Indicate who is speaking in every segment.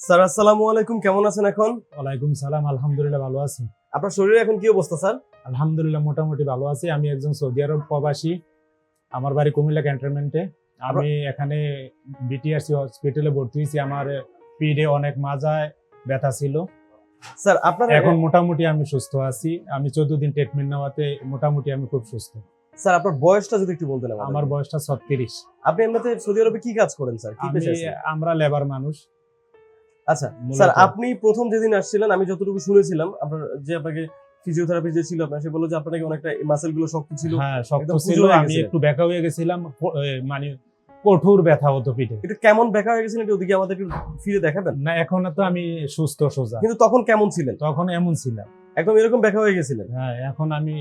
Speaker 1: Sir আসসালামু আলাইকুম। কেমন আছেন এখন?
Speaker 2: ওয়ালাইকুম সালাম আলহামদুলিল্লাহ ভালো আছি।
Speaker 1: আপনার শরীরে এখন কি অবস্থা স্যার?
Speaker 2: আলহামদুলিল্লাহ মোটামুটি ভালো আছি। আমি একজন সৌদি আরব প্রবাসী। আমার বাড়ি কুমিল্লা ক্যান্টনমেন্টে। আমি এখানে বিটিআরসি হসপিটালে ভর্তি হয়েছি। আমার পিঠে অনেক মাজায় ব্যথা ছিল।
Speaker 1: স্যার আপনার
Speaker 2: এখন মোটামুটি আমি সুস্থ আছি। আমি চোদ্দ দিন ট্রিটমেন্ট নেওয়াতে মোটামুটি আমি খুব সুস্থ।
Speaker 1: স্যার আপনার বয়সটা যদি একটু বলতেন।
Speaker 2: আমার বয়সটা ছত্রিশ।
Speaker 1: আপনি এমনিতে সৌদি আরবে কি কাজ করেন স্যার?
Speaker 2: আমরা লেবার মানুষ।
Speaker 1: আচ্ছা স্যার আপনি প্রথম যেদিন আসছিলেন আমি যতটুকু শুনেছিলাম আপনার যে আপনাকে ফিজিওথেরাপি যে ছিল আপনার সে বলল যে আপনার নাকি অনেকটা মাসেলগুলো শক্ত ছিল।
Speaker 2: হ্যাঁ শক্ত ছিল আমি একটু ব্যাকা হয়ে গেছিলাম মানে কঠোর ব্যথা হতো পিঠে।
Speaker 1: একটু কেমন ব্যাকা হয়ে একটু ওদিকে আমাদের একটু ফিরে দেখাবেন?
Speaker 2: না এখন তো আমি সুস্থ সোজা।
Speaker 1: কিন্তু তখন কেমন ছিলেন?
Speaker 2: তখন এমন ছিলাম।
Speaker 1: একদম এরকম ব্যাকা হয়ে গেছিলেন।
Speaker 2: হ্যাঁ এখন আমি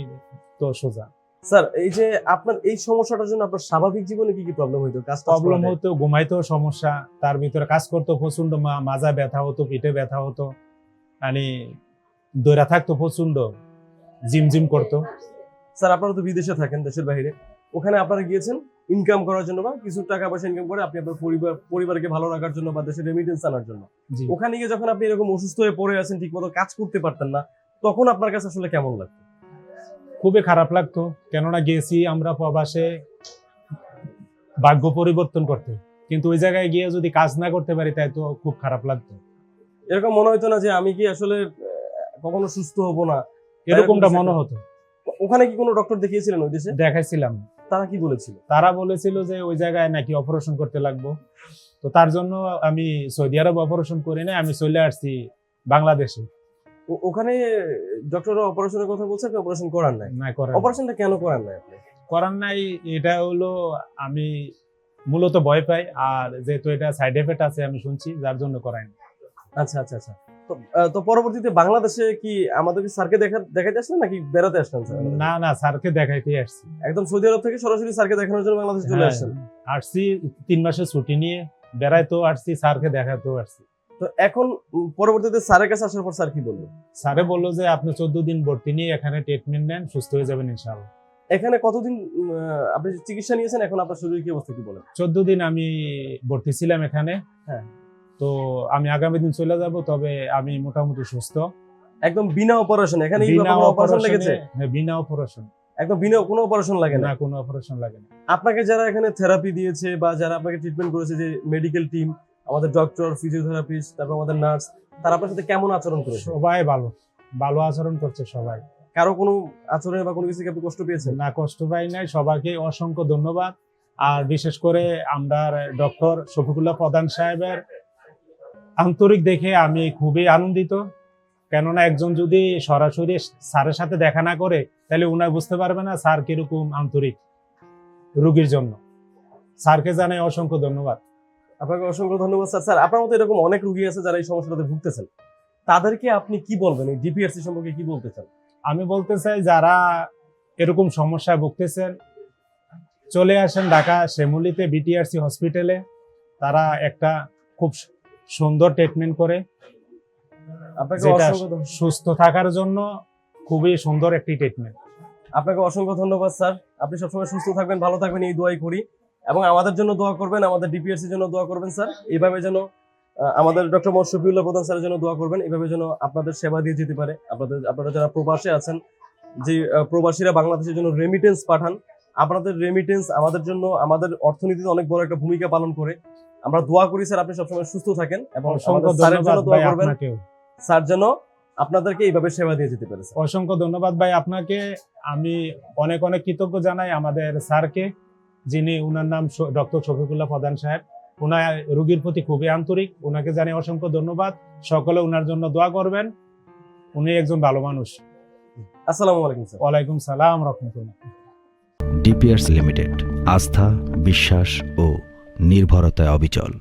Speaker 2: তো সোজা।
Speaker 1: স্যার এই যে আপনার এই সমস্যাটার জন্য আপনার স্বাভাবিক জীবনে কি কি প্রবলেম হইতো? কাজ
Speaker 2: প্রবলেম হতো ঘুমাইতেও সমস্যা তার ভিতরে কাজ করতো প্রচণ্ড মাজা ব্যথা হতো পিঠে ব্যথা হতো মানে দৈরা থাকতো প্রচণ্ড জিম জিম করতো।
Speaker 1: স্যার আপনারা তো বিদেশে থাকেন দেশের বাইরে। ওখানে আপনারা গিয়েছেন ইনকাম করার জন্য বা কিছু টাকা পয়সা ইনকাম করে আপনি আপনার পরিবার পরিবারকে ভালো রাখার জন্য বা দেশের রেমিটেন্স আনার জন্য। ওখানে গিয়ে যখন আপনি এরকম অসুস্থ হয়ে পড়ে আছেন ঠিকমতো কাজ করতে পারতেন না তখন আপনার কাছে আসলে কেমন লাগতো?
Speaker 2: খুবই খারাপ লাগতো। কেননা গেছি আমরা প্রবাসে ভাগ্য পরিবর্তন করতে। কিন্তু ওই জায়গায় গিয়ে যদি কাজ না করতে পারি তাই তো খুব খারাপ লাগতো।
Speaker 1: এরকম মনে হতো না যে আমি কি আসলে কখনো সুস্থ হব না?
Speaker 2: এরকমটা মনে হতো।
Speaker 1: ওখানে কি কোনো ডক্টর দেখিয়েছিলেন ওই দেশে?
Speaker 2: দেখাইছিলাম।
Speaker 1: তারা কি বলেছিল?
Speaker 2: তারা বলেছিল যে ওই জায়গায় নাকি অপারেশন করতে লাগবো। তো তার জন্য আমি সৌদি আরব অপারেশন করি না আমি চলে আসছি বাংলাদেশে।
Speaker 1: ওখানে ডক্টর অপারেশনের কথা বলছে আপনি অপারেশন করার নাই।
Speaker 2: না করার
Speaker 1: অপারেশনটা কেন করার নাই আপনি?
Speaker 2: করার নাই এটা হলো আমি মূলত ভয় পাই আর যেহেতু এটা সাইড এফেক্ট আছে আমি শুনছি যার জন্য করাই না।
Speaker 1: আচ্ছা আচ্ছা আচ্ছা। তো পরবর্তীতে বাংলাদেশে কি আমাদের কি স্যারকে দেখা দেখাইতে আসলেন নাকি বেড়াতে আসলেন
Speaker 2: না না স্যারকে দেখাইতে আসছি।
Speaker 1: একদম সৌদি আরব থেকে সরাসরি স্যারকে দেখানোর জন্য বাংলাদেশে চলে
Speaker 2: হ্যাঁ,
Speaker 1: আসছেন?
Speaker 2: আসছি তিন মাসের ছুটি নিয়ে বেড়াইতেও আসছি স্যারকে দেখাতেও আসছি।
Speaker 1: তো এখন পরবর্তীতে স্যারের কাছে আসার পর স্যার কি বলল?
Speaker 2: স্যারে বলল যে আপনি চোদ্দ দিন ভর্তি নিয়ে এখানে ট্রিটমেন্ট নেন সুস্থ হয়ে যাবেন ইনশাআল্লাহ।
Speaker 1: এখানে কতদিন আপনি চিকিৎসা নিয়েছেন এখন আপনার শরীরের কি অবস্থা কি বলেন।
Speaker 2: চোদ্দ দিন আমি ভর্তি ছিলাম এখানে।
Speaker 1: হ্যাঁ।
Speaker 2: তো আমি আগামী দিন চলে যাব তবে আমি মোটামুটি সুস্থ।
Speaker 1: একদম বিনা অপারেশন এখানে
Speaker 2: বিনা
Speaker 1: অপারেশন লেগেছে?
Speaker 2: হ্যাঁ, বিনা অপারেশন।
Speaker 1: একদম বিনা কোনো অপারেশন লাগে না?
Speaker 2: না কোনো অপারেশন লাগে না।
Speaker 1: আপনাকে যারা এখানে থেরাপি দিয়েছে বা যারা আপনাকে ট্রিটমেন্ট করেছে যে মেডিকেল টিম আমাদের ডক্টর ফিজিওথেরাপিস্ট তারপর আমাদের নার্স তারা আপনার সাথে কেমন আচরণ করেছে?
Speaker 2: সবাই ভালো। ভালো আচরণ করছে সবাই।
Speaker 1: কারও কোনো আচরণে বা কোনো কিছু আপনি কষ্ট পেয়েছেন?
Speaker 2: না কষ্ট পাই নাই। সবাইকে অসংখ্য ধন্যবাদ। আর বিশেষ করে আমরা ডক্টর শফিকুল্লাহ প্রধান সাহেবের আন্তরিক দেখে আমি খুবই আনন্দিত। কেননা একজন যদি সরাসরি স্যারের সাথে দেখা না করে তাহলে উনার বুঝতে পারবে না স্যার কীরকম আন্তরিক রোগীর জন্য। স্যারকে জানাই অসংখ্য ধন্যবাদ।
Speaker 1: আপনাকে অসংখ্য ধন্যবাদ স্যার। স্যার আপনার মতো এরকম অনেক রুগী আছে যারা এই সমস্যাটাতে ভুগতেছেন। তাদেরকে আপনি কি বলবেন? এই ডিপিআরসি সম্পর্কে কি বলতে চান?
Speaker 2: আমি বলতে চাই যারা এরকম সমস্যায় ভুগতেছেন চলে আসেন ঢাকা শ্যামলিতে বিটিআরসি হসপিটালে তারা একটা খুব সুন্দর ট্রিটমেন্ট করে। যেটা সুস্থ থাকার জন্য খুবই সুন্দর একটি ট্রিটমেন্ট
Speaker 1: আপনাকে অসংখ্য ধন্যবাদ স্যার। আপনি সবসময় সুস্থ থাকবেন ভালো থাকবেন এই দোয়াই করি। এবং আমাদের জন্য দোয়া করবেন আমাদের ডিপিএসসির জন্য দোয়া করবেন স্যার। এইভাবে যেন আমাদের ডক্টর মোহাম্মদ প্রধান স্যারের জন্য দোয়া করবেন। এইভাবে যেন আপনাদের সেবা দিয়ে যেতে পারে। আপনাদের আপনারা যারা প্রবাসে আছেন যে প্রবাসীরা বাংলাদেশের জন্য রেমিটেন্স পাঠান আপনাদের রেমিটেন্স আমাদের জন্য আমাদের অর্থনীতিতে অনেক বড় একটা ভূমিকা পালন করে। আমরা দোয়া করি স্যার আপনি সবসময় সুস্থ থাকেন এবং স্যারের জন্য দোয়া করবেন। স্যার যেন আপনাদেরকে এইভাবে সেবা দিয়ে যেতে পারে
Speaker 2: অসংখ্য ধন্যবাদ ভাই আপনাকে। আমি অনেক অনেক কৃতজ্ঞ জানাই আমাদের স্যারকে। যিনি উনার নাম ডক্টর শফিকুল্লাহ প্রধান সাহেব উনার রুগীর প্রতি খুবই আন্তরিক। উনাকে জানি অসংখ্য ধন্যবাদ। সকলে উনার জন্য দোয়া করবেন। উনি একজন ভালো মানুষ।
Speaker 1: আসসালামু আলাইকুম স্যার।
Speaker 2: ওয়ালাইকুম সালাম রহমতুল্লাহ।
Speaker 3: ডিপিআরস লিমিটেড আস্থা বিশ্বাস ও নির্ভরতায় অবিচল।